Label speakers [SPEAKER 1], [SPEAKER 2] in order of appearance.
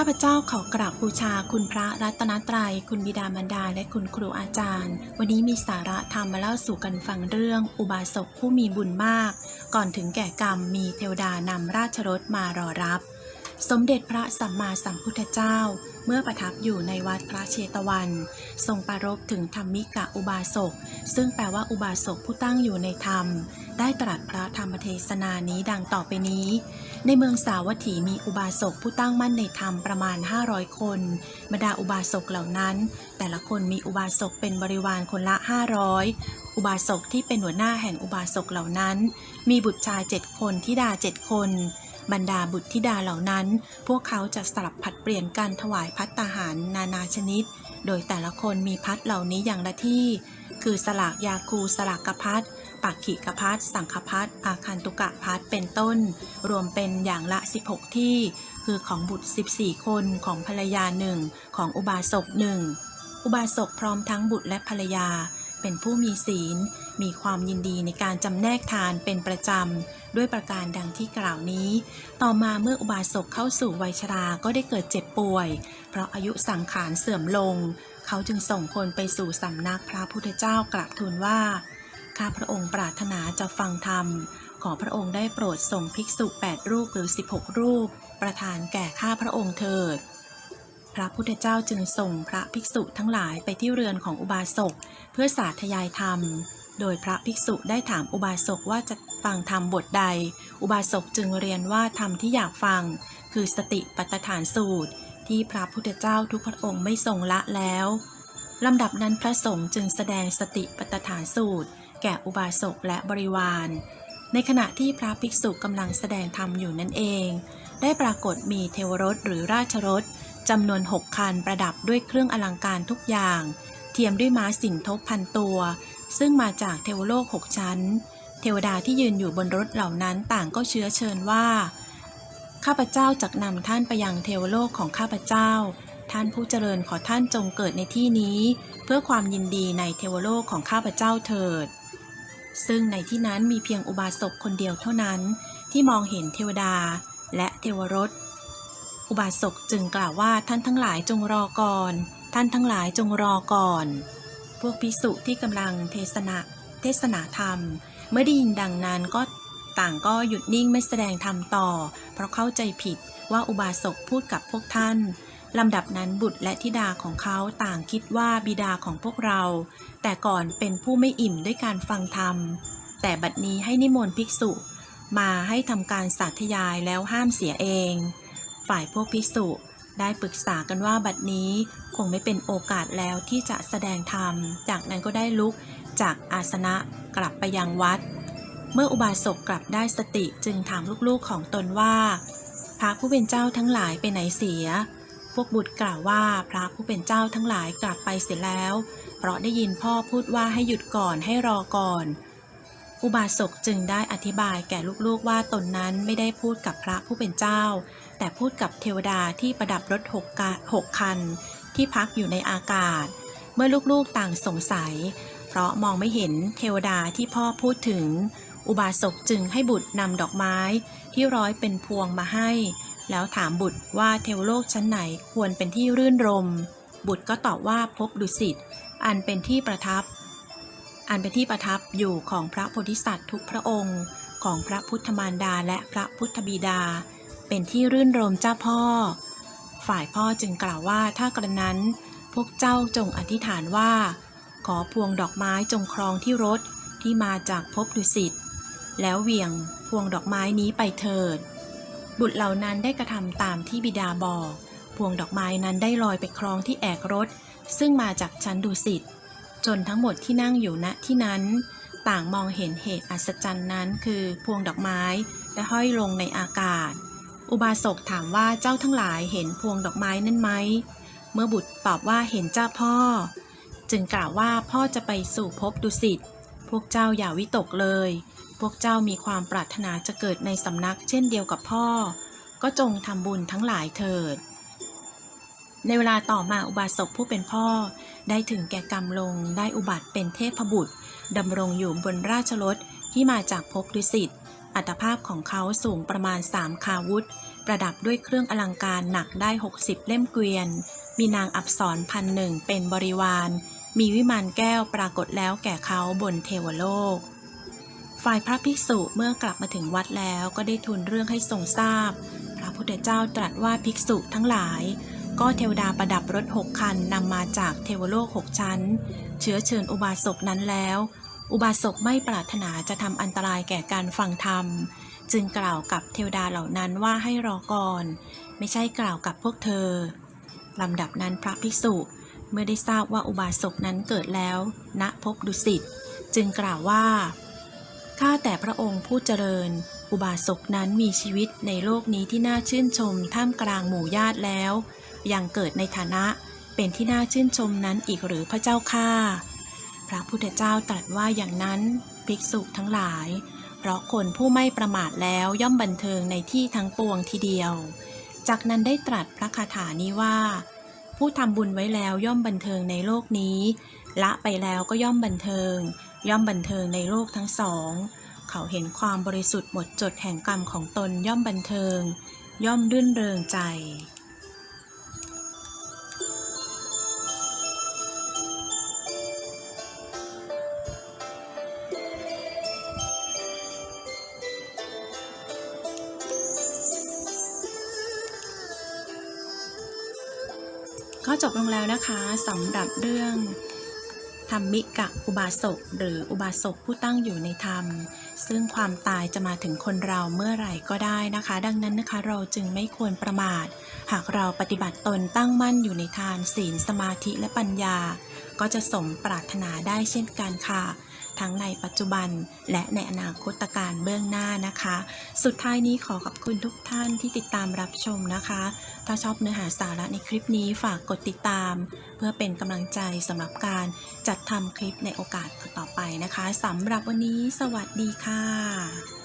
[SPEAKER 1] ข้าพเจ้าขอกราบบูชาคุณพระรัตนตรัย คุณบิดามารดา และคุณครูอาจารย์ วันนี้มีสาระธรรมมาเล่าสู่กันฟังเรื่อง อุบาสกผู้มีบุญมาก ก่อนถึงแก่กรรมมีเทวดานำราชรถมารอรับ สมเด็จพระสัมมาสัมพุทธเจ้า เมื่อประทับอยู่ในวัดพระเชตวัน ทรงปรารภถึงธรรมิกะอุบาสก ซึ่งแปลว่าอุบาสกผู้ตั้งอยู่ในธรรม ได้ตรัสพระธรรมเทศนานี้ดังต่อไปนี้ ในเมืองสาวัตถีมีอุบาสกผู้ตั้งมั่นในธรรมประมาณ 500 คนบรรดาอุบาสกเหล่านั้น แต่ละคนมีอุบาสกเป็นบริวารคนละ 500อุบาสกที่เป็นหัวหน้าแห่งอุบาสกเหล่านั้น มีบุตรชายเจ็ดคนธิดาเจ็ดคน บรรดาบุตรธิดาเหล่านั้น พวกเขาจะสลับผัดเปลี่ยนกันถวายพัตตาหารนานาชนิด โดยแต่ละคนมีพัดเหล่านี้อย่างละที่ คือสลากยาคูสลากกพัดปักขิกพัดสังคพัดอาคันตุกะพัดเป็นต้น รวมเป็นอย่างละ 16 ที่ คือของบุตร 14 คนของภรรยาหนึ่งของอุบาสกหนึ่งอุบาสกพร้อมทั้งบุตรและภรรยา เป็นผู้มีศีล มีความยินดีในการจำแนกทานเป็นประจำ ด้วยประการดังที่กล่าวนี้ ต่อมาเมื่ออุบาสกเข้าสู่วัยชราก็ได้เกิดเจ็บป่วย เพราะอายุสังขารเสื่อมลง เขาจึงส่งคนไปสู่สำนักพระพุทธเจ้ากราบทูลว่า ข้าพระองค์ปรารถนาจะฟังธรรม ขอพระองค์ได้โปรดส่งภิกษุ 8 รูปหรือ 16 รูป ประทานแก่ข้าพระองค์เถิด ระพุทธเจ้าจึงส่งพระภิกษุทั้งหลายไปที่เรือนของอุบาสก เพื่อสาธยายธรรม โดยพระภิกษุได้ถามอุบาสกว่าจะฟังธรรมบทใด อุบาสกจึงเรียนว่าธรรมที่อยากฟัง คือสติปัฏฐานสูตร ที่พระพุทธเจ้าทุกพระองค์ไม่ทรงละแล้วลำดับนั้นพระสงฆ์จึงแสดงสติปัฏฐานสูตร แก่อุบาสกและบริวาร ในขณะที่พระภิกษุกำลังแสดงธรรมอยู่นั่นเอง ได้ปรากฏมีเทวรถหรือราชรถ จำนวนหกคันประดับด้วยเครื่องอลังการทุกอย่าง เทียมด้วยม้าสิงทบพันตัว ซึ่งมาจากเทวโลกหกชั้น เทวดาที่ยืนอยู่บนรถเหล่านั้นต่างก็เชื้อเชิญว่า ข้าพเจ้าจักนำท่านไปยังเทวโลกของข้าพเจ้า ท่านผู้เจริญขอท่านจงเกิดในที่นี้ เพื่อความยินดีในเทวโลกของข้าพเจ้าเถิด ซึ่งในที่นั้นมีเพียงอุบาสกคนเดียวเท่านั้น ที่มองเห็นเทวดาและเทวรถ อุบาสกจึงกล่าวว่าท่านทั้งหลายจงรอก่อน ท่านทั้งหลายจงรอก่อน พวกภิกษุที่กำลังเทศนาเทศนาธรรม เมื่อได้ยินดังนั้นก็ต่างก็หยุดนิ่งไม่แสดงธรรมต่อ เพราะเข้าใจผิดว่าอุบาสกพูดกับพวกท่านลำดับนั้นบุตรและธิดาของเขาต่างคิดว่าบิดาของพวกเรา แต่ก่อนเป็นผู้ไม่อิ่มด้วยการฟังธรรม แต่บัดนี้ให้นิมนต์ภิกษุ มาให้ทำการสาธยายแล้วห้ามเสียเอง ฝ่ายพวกภิกษุได้ปรึกษากันว่าบัดนี้คงไม่เป็นโอกาสแล้วที่จะแสดงธรรม จากนั้นก็ได้ลุกจากอาสนะกลับไปยังวัด เมื่ออุบาสกกลับได้สติจึงถามลูกๆของตนว่า พระผู้เป็นเจ้าทั้งหลายไปไหนเสีย พวกบุตรกล่าวว่าพระผู้เป็นเจ้าทั้งหลายกลับไปเสียแล้ว เพราะได้ยินพ่อพูดว่าให้หยุดก่อนให้รอก่อน อุบาสกจึงได้อธิบายแก่ลูกๆว่าตนนั้นไม่ได้พูดกับพระผู้เป็นเจ้า แต่พูดกับเทวดาที่ประดับรถหกหกคัน ที่พักอยู่ในอากาศ เมื่อลูกๆต่างสงสัย เพราะมองไม่เห็นเทวดาที่พ่อพูดถึง อุบาสกจึงให้บุตรนำดอกไม้ ที่ร้อยเป็นพวงมาให้ แล้วถามบุตรว่าเทวโลกชั้นไหนควรเป็นที่รื่นรม บุตรก็ตอบว่าพบดุสิตอันเป็นที่ประทับ อันเป็นที่ประทับอยู่ของพระโพธิสัตว์ทุกพระองค์ของพระพุทธมารดาและพระพุทธบิดา เป็นที่รื่นรมเจ้าพ่อ ฝ่ายพ่อจึงกล่าวว่าถ้ากระนั้นพวกเจ้าจงอธิษฐานว่า ขอพวงดอกไม้จงครองที่รถที่มาจากภพดุสิต แล้วเหวี่ยงพวงดอกไม้นี้ไปเถิด บุตรเหล่านั้นได้กระทำตามที่บิดาบอก พวงดอกไม้นั้นได้ลอยไปครองที่แอกรถ ซึ่งมาจากชั้นดุสิต จนทั้งหมดที่นั่งอยู่ณที่นั้น ต่างมองเห็นเหตุอัศจรรย์นั้นคือพวงดอกไม้ได้ห้อยลงในอากาศ อุบาสกถามว่าเจ้าทั้งหลายเห็นพวงดอกไม้นั้นไหม เมื่อบุตรตอบว่าเห็นเจ้าพ่อ จึงกล่าวว่าพ่อจะไปสู่ภพดุสิต พวกเจ้าอย่าวิตกเลย พวกเจ้ามีความปรารถนาจะเกิดในสำนักเช่นเดียวกับพ่อ ก็จงทำบุญทั้งหลายเถิด ในเวลาต่อมาอุบาสกผู้เป็นพ่อ ได้ถึงแก่กรรมลงได้อุบัติเป็นเทพบุตรดำรงอยู่บนราชรถที่มาจากภพดุสิต อัตภาพของเขาสูงประมาณ 3 คาวุธ ประดับด้วยเครื่องอลังการหนักได้ 60 เล่มเกวียน มีนางอับสรพันหนึ่งเป็นบริวาร มีวิมานแก้วปรากฏแล้วแก่เขาบนเทวโลก ฝ่ายพระภิกษุเมื่อกลับมาถึงวัดแล้วก็ได้ทูลเรื่องให้ทรงทราบ พระพุทธเจ้าตรัสว่าภิกษุทั้งหลาย ก็เทวดาประดับรถหกคันนำมาจากเทวโลกหกชั้น เชื้อเชิญอุบาสกนั้นแล้ว อุบาสกไม่ปรารถนาจะทำอันตรายแก่การฟังธรรม จึงกล่าวกับเทวดาเหล่านั้นว่าให้รอก่อน ไม่ใช่กล่าวกับพวกเธอลำดับนั้นพระภิกษุเมื่อได้ทราบว่าอุบาสกนั้นเกิดแล้วณภพดุสิตจึงกล่าวว่า ข้าแต่พระองค์ผู้เจริญ อุบาสกนั้นมีชีวิตในโลกนี้ที่น่าชื่นชมท่ามกลางหมู่ญาติแล้ว ยังเกิดในฐานะเป็นที่น่าชื่นชมนั้นอีกหรือพระเจ้าข้า พระพุทธเจ้าตรัสว่าอย่างนั้นภิกษุทั้งหลาย เพราะคนผู้ไม่ประมาทแล้วย่อมบันเทิงในที่ทั้งปวงทีเดียว จากนั้นได้ตรัสพระคาถานี้ว่า ผู้ทำบุญไว้แล้วย่อมบันเทิงในโลกนี้ ละไปแล้วก็ย่อมบันเทิง ย่อมบันเทิงในโลกทั้งสอง เขาเห็นความบริสุทธิ์หมดจดแห่งกรรมของตนย่อมบันเทิง ย่อมรื่นเริงใจ ก็จบลงแล้วนะคะสำหรับเรื่องธรรมิกะอุบาสกหรืออุบาสกผู้ตั้งอยู่ในธรรม ซึ่งความตายจะมาถึงคนเราเมื่อไหร่ก็ได้นะคะ ดังนั้นนะคะเราจึงไม่ควรประมาท หากเราปฏิบัติตนตั้งมั่นอยู่ในทานศีลสมาธิและปัญญา ก็จะสมปรารถนาได้เช่นกันค่ะ ทั้งในปัจจุบัน และในอนาคตการเบื้องหน้านะคะ สุดท้ายนี้ขอขอบคุณทุกท่านที่ติดตามรับชมนะคะ ถ้าชอบเนื้อหาสาระในคลิปนี้ฝากกดติดตาม เพื่อเป็นกำลังใจสำหรับการจัดทำคลิปในโอกาสต่อไปนะคะสำหรับวันนี้ สวัสดีค่ะ